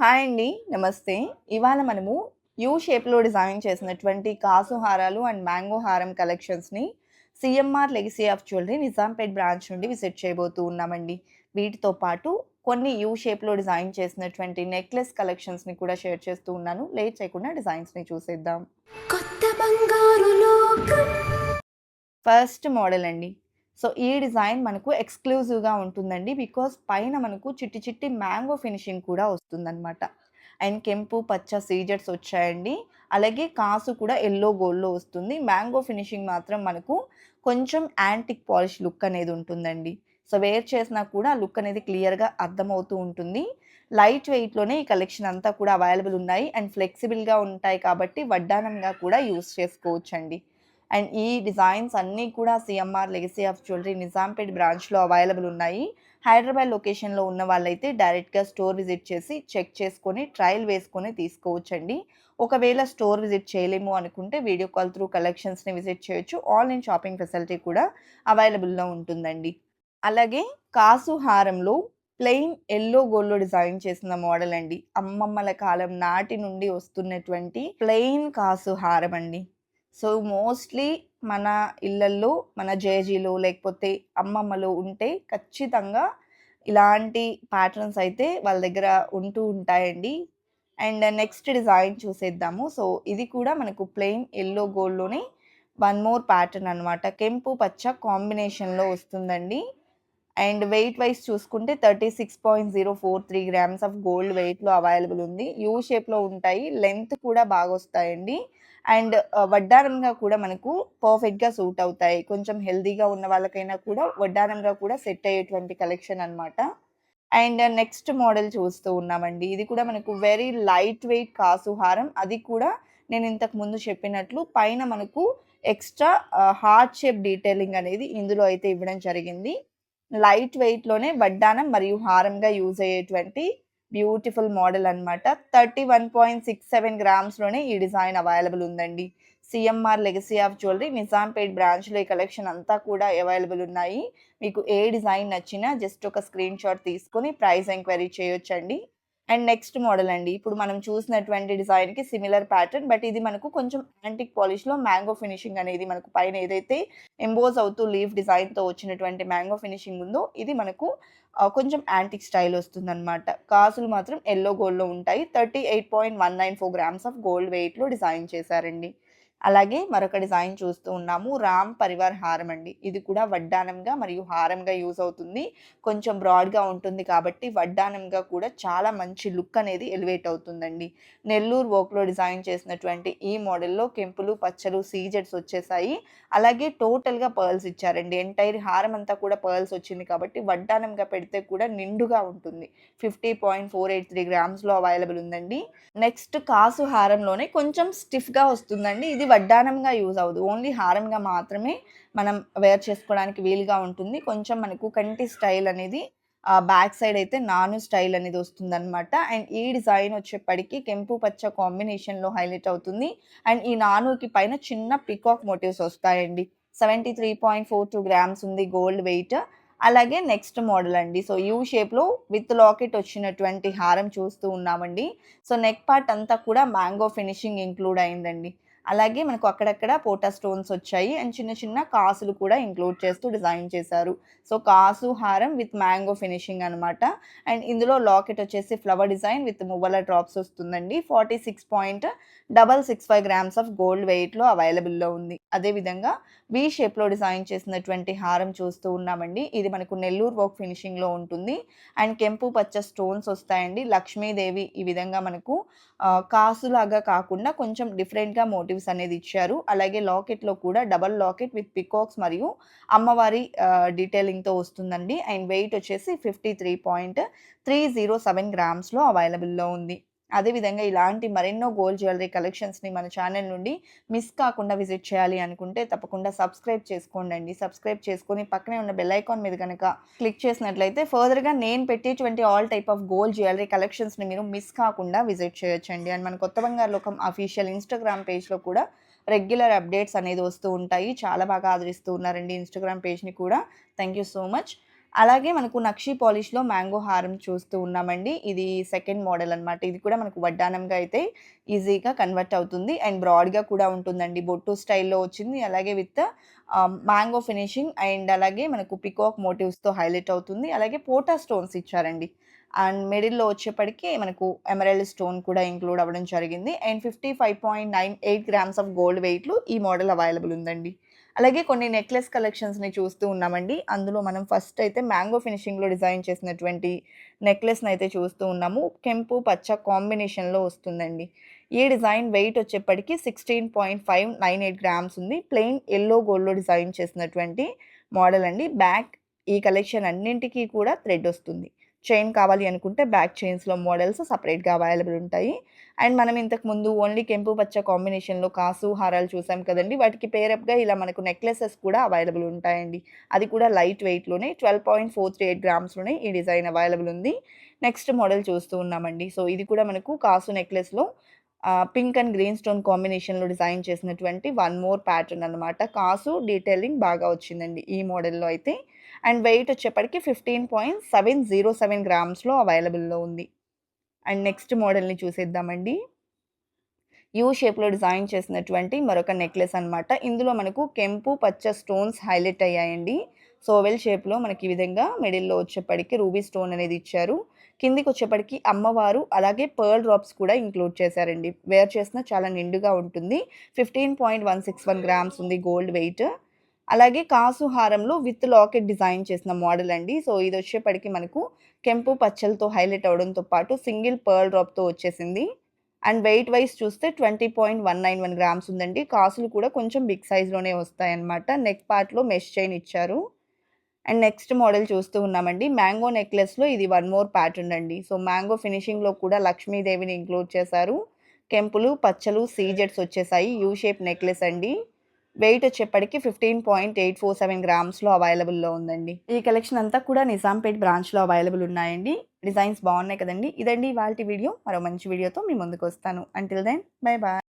Hi అండి. నమస్తే. ఇవాళ మనము యూ షేప్లో డిజైన్ చేసినటువంటి కాసు హారాలు అండ్ మ్యాంగో హారం కలెక్షన్స్ని CMR legacy of jewellery Nizampet branch నుండి విజిట్ చేయబోతూ ఉన్నామండి. వీటితో పాటు కొన్ని యూ షేప్లో డిజైన్ చేసినటువంటి నెక్లెస్ కలెక్షన్స్ని కూడా షేర్ చేస్తూ ఉన్నాను. లేట్ చేయకుండా డిజైన్స్ని చూసేద్దాం. కొత్త బంగారు ఫస్ట్ మోడల్ అండి. సో ఈ డిజైన్ మనకు ఎక్స్క్లూజివ్గా ఉంటుందండి. బికాస్ పైన మనకు చిట్టి చిట్టి మ్యాంగో ఫినిషింగ్ కూడా వస్తుందన్నమాట. అండ్ కెంపు పచ్చ సీజెట్స్ వచ్చాయండి. అలాగే కాసు కూడా ఎల్లో గోల్డ్లో వస్తుంది. మ్యాంగో ఫినిషింగ్ మాత్రం మనకు కొంచెం యాంటిక్ పాలిష్ లుక్ అనేది ఉంటుందండి. సో వేర్ చేసినా కూడా లుక్ అనేది క్లియర్గా అర్థమవుతూ ఉంటుంది. లైట్ వెయిట్లోనే ఈ కలెక్షన్ అంతా కూడా అవైలబుల్ ఉన్నాయి. అండ్ ఫ్లెక్సిబుల్గా ఉంటాయి కాబట్టి వడ్డానంగా కూడా యూస్ చేసుకోవచ్చండి. అండ్ ఈ డిజైన్స్ అన్నీ కూడా CMR legacy of jewellery Nizampet బ్రాంచ్లో అవైలబుల్ ఉన్నాయి. హైదరాబాద్ లొకేషన్లో ఉన్న వాళ్ళైతే డైరెక్ట్గా స్టోర్ విజిట్ చేసి చెక్ చేసుకొని ట్రయల్ వేసుకొని తీసుకోవచ్చండి. ఒకవేళ స్టోర్ విజిట్ చేయలేము అనుకుంటే వీడియో కాల్ త్రూ కలెక్షన్స్ని విజిట్ చేయొచ్చు. ఆన్లైన్ షాపింగ్ ఫెసిలిటీ కూడా అవైలబుల్లో ఉంటుందండి. అలాగే కాసు హారంలో ప్లెయిన్ ఎల్లో గోల్డ్లో డిజైన్ చేసిన మోడల్ అండి. అమ్మమ్మల కాలం నాటి నుండి వస్తున్నటువంటి ప్లెయిన్ కాసు హారం అండి. సో మోస్ట్లీ మన ఇళ్ళల్లో మన జేజీలు లేకపోతే అమ్మమ్మలు ఉంటే ఖచ్చితంగా ఇలాంటి ప్యాటర్న్స్ అయితే వాళ్ళ దగ్గర ఉంటూ ఉంటాయండి. అండ్ నెక్స్ట్ డిజైన్ చూసేద్దాము. సో ఇది కూడా మనకు ప్లెయిన్ ఎల్లో గోల్డ్లోనే వన్ మోర్ ప్యాటర్న్ అనమాట కెంపు పచ్చ కాంబినేషన్లో వస్తుందండి. అండ్ వెయిట్ వైజ్ చూసుకుంటే thirty six point zero four three grams of gold వెయిట్లో అవైలబుల్ ఉంది. యూ షేప్లో ఉంటాయి. లెంత్ కూడా బాగా వస్తాయండి. అండ్ వడ్డారంగా కూడా మనకు పర్ఫెక్ట్గా సూట్ అవుతాయి. కొంచెం హెల్దీగా ఉన్న వాళ్ళకైనా కూడా వడ్డారంగా కూడా సెట్ అయ్యేటువంటి కలెక్షన్ అనమాట అండ్ నెక్స్ట్ మోడల్ చూస్తూ ఉన్నామండి. ఇది కూడా మనకు వెరీ లైట్ వెయిట్ కాసు హారం. అది కూడా నేను ఇంతకు ముందు చెప్పినట్లు పైన మనకు ఎక్స్ట్రా హార్ట్ షేప్ డీటెయిలింగ్ అనేది ఇందులో అయితే ఇవ్వడం జరిగింది. లైట్ వెయిట్లోనే వడ్డానం మరియు హారంగా యూజ్ అయ్యేటువంటి బ్యూటిఫుల్ మోడల్ అనమాట thirty one point six seven గ్రామ్స్లోనే ఈ డిజైన్ అవైలబుల్ ఉందండి. CMR legacy of jewellery Nizampet బ్రాంచ్లో ఈ కలెక్షన్ అంతా కూడా అవైలబుల్ ఉన్నాయి. మీకు ఏ డిజైన్ నచ్చినా జస్ట్ ఒక స్క్రీన్ షాట్ తీసుకొని ప్రైస్ ఎంక్వైరీ చేయొచ్చండి. అండ్ నెక్స్ట్ మోడల్ అండి. ఇప్పుడు మనం చూసినటువంటి డిజైన్కి సిమిలర్ ప్యాటర్న్ బట్ ఇది మనకు కొంచెం యాంటిక్ పాలిష్లో మ్యాంగో ఫినిషింగ్ అనేది మనకు పైన ఏదైతే ఎంబోజ్ అవుతూ లీఫ్ డిజైన్తో వచ్చినటువంటి మ్యాంగో ఫినిషింగ్ ఉందో ఇది మనకు కొంచెం యాంటిక్ స్టైల్ వస్తుందన్నమాట. కాసులు మాత్రం ఎల్లో గోల్డ్లో ఉంటాయి. Thirty eight point one nine four grams of gold వెయిట్లో డిజైన్ చేశారండి. అలాగే మరొక డిజైన్ చూస్తూ ఉన్నాము. రామ్ పరివార్ హారం అండి. ఇది కూడా వడ్డానంగా మరియు హారంగా యూజ్ అవుతుంది. కొంచెం బ్రాడ్గా ఉంటుంది కాబట్టి వడ్డానంగా కూడా చాలా మంచి లుక్ అనేది ఎలివేట్ అవుతుందండి. నెల్లూరు వర్క్లో డిజైన్ చేసినటువంటి ఈ మోడల్లో కెంపులు పచ్చలు సీజెట్స్ వచ్చేసాయి. అలాగే టోటల్గా పర్ల్స్ ఇచ్చారండి. ఎంటైర్ హారం అంతా కూడా పర్ల్స్ వచ్చింది కాబట్టి వడ్డానంగా పెడితే కూడా నిండుగా ఉంటుంది. Fifty point four eight three గ్రామ్స్లో available ఉందండి. నెక్స్ట్ కాసు హారంలోనే కొంచెం స్టిఫ్గా వస్తుందండి. ఇది వడ్డానంగా యూజ్ అవ్వదు. ఓన్లీ హారంగా మాత్రమే మనం వేర్ చేసుకోవడానికి వీలుగా ఉంటుంది. కొంచెం మనకు కంటి స్టైల్ అనేది బ్యాక్ సైడ్ అయితే నాను స్టైల్ అనేది వస్తుందన్నమాట. అండ్ ఈ డిజైన్ వచ్చేప్పటికి కెంపు పచ్చ కాంబినేషన్లో హైలైట్ అవుతుంది. అండ్ ఈ నానుకి పైన చిన్న పికాక్ మోటివ్స్ వస్తాయండి. Seventy three point four two grams ఉంది గోల్డ్ వెయిట్. అలాగే నెక్స్ట్ మోడల్ అండి. సో యూ షేప్లో విత్ లాకెట్ వచ్చినటువంటి హారం చూస్తూ ఉన్నామండి. సో నెక్ పార్ట్ అంతా కూడా మ్యాంగో ఫినిషింగ్ ఇంక్లూడ్ అయిందండి. అలాగే మనకు అక్కడక్కడ పోటా స్టోన్స్ వచ్చాయి. అండ్ చిన్న చిన్న కాసులు కూడా ఇంక్లూడ్ చేస్తూ డిజైన్ చేశారు. సో కాసు హారం విత్ మ్యాంగో ఫినిషింగ్ అనమాట అండ్ ఇందులో లాకెట్ వచ్చేసి ఫ్లవర్ డిజైన్ విత్ మువ్వల డ్రాప్స్ వస్తుందండి. Forty six point double six five grams of gold వెయిట్లో అవైలబుల్లో ఉంది. అదేవిధంగా వి షేప్లో డిజైన్ చేసినటువంటి హారం చూస్తూ ఉన్నామండి. ఇది మనకు నెల్లూరు వర్క్ ఫినిషింగ్లో ఉంటుంది. అండ్ కెంపు పచ్చ స్టోన్స్ వస్తాయండి. లక్ష్మీదేవి ఈ విధంగా మనకు కాసులాగా కాకుండా కొంచెం డిఫరెంట్గా మోటివ్ మోటివ్స్ అనేది ఇచ్చారు. అలాగే లాకెట్లో కూడా డబల్ లాకెట్ విత్ పికాక్స్ మరియు అమ్మవారి డీటెయిలింగ్తో వస్తుందండి. అండ్ వెయిట్ వచ్చేసి fifty three point three zero seven grams అవైలబుల్లో ఉంది. అదేవిధంగా ఇలాంటి మరెన్నో గోల్డ్ జ్యువెలరీ కలెక్షన్స్ని మన ఛానల్ నుండి మిస్ కాకుండా విజిట్ చేయాలి అనుకుంటే తప్పకుండా సబ్స్క్రైబ్ చేసుకోండి అండి సబ్స్క్రైబ్ చేసుకొని పక్కనే ఉన్న బెల్ ఐకాన్ మీద కనుక క్లిక్ చేసినట్లయితే ఫర్దర్గా నేను పెట్టేటువంటి all type of gold jewellery కలెక్షన్స్ని మీరు మిస్ కాకుండా విజిట్ చేయొచ్చండి. అండ్ మన కొత్త బంగారు లోకం అఫీషియల్ ఇన్స్టాగ్రామ్ పేజ్లో కూడా రెగ్యులర్ అప్డేట్స్ అనేది వస్తూ ఉంటాయి. చాలా బాగా ఆదరిస్తూ ఉన్నారండి ఇన్స్టాగ్రామ్ పేజ్ని కూడా. థ్యాంక్ యూ సో మచ్ అలాగే మనకు నక్షి పాలిష్‌లో మ్యాంగో హారం చూస్తూ ఉన్నామండి. ఇది సెకండ్ మోడల్ అనమాట. ఇది కూడా మనకు వడ్డానంగా అయితే ఈజీగా కన్వర్ట్ అవుతుంది. అండ్ బ్రాడ్‌గా కూడా ఉంటుందండి. బొట్టు స్టైల్‌లో వచ్చింది. అలాగే విత్ మ్యాంగో ఫినిషింగ్ అండ్ అలాగే మనకు పికాక్ మోటివ్స్‌తో హైలైట్ అవుతుంది. అలాగే పోటా స్టోన్స్ ఇచ్చారండి. అండ్ మిడిల్‌లో వచ్చేప్పటికి మనకు ఎమరాల్డ్ స్టోన్ కూడా ఇంక్లూడ్ అవ్వడం జరిగింది. అండ్ 55.98 గ్రామ్స్ ఆఫ్ గోల్డ్ వెయిట్లు ఈ మోడల్ అవైలబుల్ ఉందండి. అలాగే కొన్ని నెక్లెస్ కలెక్షన్స్‌ని చూస్తూ ఉన్నామండి. అందులో మనం ఫస్ట్ అయితే మ్యాంగో ఫినిషింగ్‌లో డిజైన్ చేసినటువంటి నెక్లెస్ని అయితే చూస్తూ ఉన్నాము. కెంపు, పచ్చ కాంబినేషన్‌లో వస్తుందండి. ఈ డిజైన్ వెయిట్ వచ్చేప్పటికి 16.598 గ్రామ్స్ ఉంది. ప్లెయిన్ ఎల్లో గోల్డ్‌లో డిజైన్ చేసినటువంటి మోడల్ అండి. బ్యాక్ ఈ కలెక్షన్ అన్నింటికీ కూడా థ్రెడ్ వస్తుంది. చైన్ కావాలి అనుకుంటే బ్యాక్ చైన్స్‌లో మోడల్స్ సపరేట్గా అవైలబుల్ ఉంటాయి. అండ్ మనం ఇంతకుముందు ఓన్లీ కెంపు, పచ్చ కాంబినేషన్‌లో కాసు, హారాలు చూసాం కదండి వాటికి పేరప్‌గా ఇలా మనకు నెక్లెసెస్ కూడా అవైలబుల్ ఉంటాయండి. అది కూడా లైట్ వెయిట్‌లోనే 12.438 గ్రామ్స్‌లోనే ఈ డిజైన్ అవైలబుల్ ఉంది. నెక్స్ట్ మోడల్ చూస్తూ ఉన్నామండి. సో, ఇది కూడా మనకు కాసు నెక్లెస్‌లో పింక్ అండ్ గ్రీన్ స్టోన్ కాంబినేషన్‌లో డిజైన్ చేసినటువంటి వన్ మోర్ ప్యాటర్న్ అనమాట. కాసు డీటెయిలింగ్ బాగా వచ్చిందండి ఈ మోడల్‌లో అయితే. అండ్ వెయిట్ వచ్చేప్పటికి 15.707 గ్రామ్స్‌లో అవైలబుల్‌లో ఉంది. అండ్ నెక్స్ట్ మోడల్‌ని చూసేద్దామండి. యూ షేప్‌లో డిజైన్ చేసినటువంటి మరొక నెక్లెస్ అనమాట. ఇందులో మనకు కెంపు, పచ్చ స్టోన్స్ హైలైట్ అయ్యాయండి. సోవెల్ షేప్‌లో మనకి ఈ విధంగా మిడిల్‌లో వచ్చేప్పటికి రూబీ స్టోన్ అనేది ఇచ్చారు. కిందికొచ్చేప్పటికి అమ్మవారు అలాగే పర్ల్ డ్రాప్స్ కూడా ఇంక్లూడ్ చేశారండి. వేర్ చేసినా చాలా నిండుగా ఉంటుంది. 15.161 గ్రామ్స్ ఉంది గోల్డ్ వెయిట్. అలాగే కాసు హారంలో విత్ లాకెట్ డిజైన్ చేసిన మోడల్ అండి. సో, ఇది వచ్చేప్పటికి మనకు కెంపు, పచ్చలతో హైలైట్ అవ్వడంతో పాటు సింగిల్ పర్ల్ డ్రాప్‌తో వచ్చేసింది. అండ్ వెయిట్ వైస్ చూస్తే 20.191 గ్రామ్స్ ఉందండి. కాసులు కూడా కొంచెం బిగ్ సైజ్‌లోనే వస్తాయన్నమాట. నెక్ పార్ట్‌లో మెష్ చైన్ ఇచ్చారు. అండ్ నెక్స్ట్ మోడల్ చూస్తూ ఉన్నామండి. మ్యాంగో నెక్లెస్‌లో ఇది వన్ మోర్ ప్యాటర్న్ అండి. సో, మ్యాంగో ఫినిషింగ్‌లో కూడా లక్ష్మీదేవిని ఇంక్లూడ్ చేశారు. కెంపులు, పచ్చలు, సీజెడ్స్ వచ్చేసాయి. యూ షేప్ నెక్లెస్ అండి. వెయిట్ వచ్చేప్పటికి 15.847 గ్రామ్స్‌లో అవైలబుల్‌లో ఉందండి. ఈ కలెక్షన్ అంతా కూడా నిజాంపేట్ బ్రాంచ్‌లో అవైలబుల్ ఉన్నాయండి. డిజైన్స్ బాగున్నాయి కదండి ఇదండి వాళ్ళ వీడియో. మరో మంచి వీడియోతో మీ ముందుకు వస్తాను అంటిల్ దెన్ బై బాయ్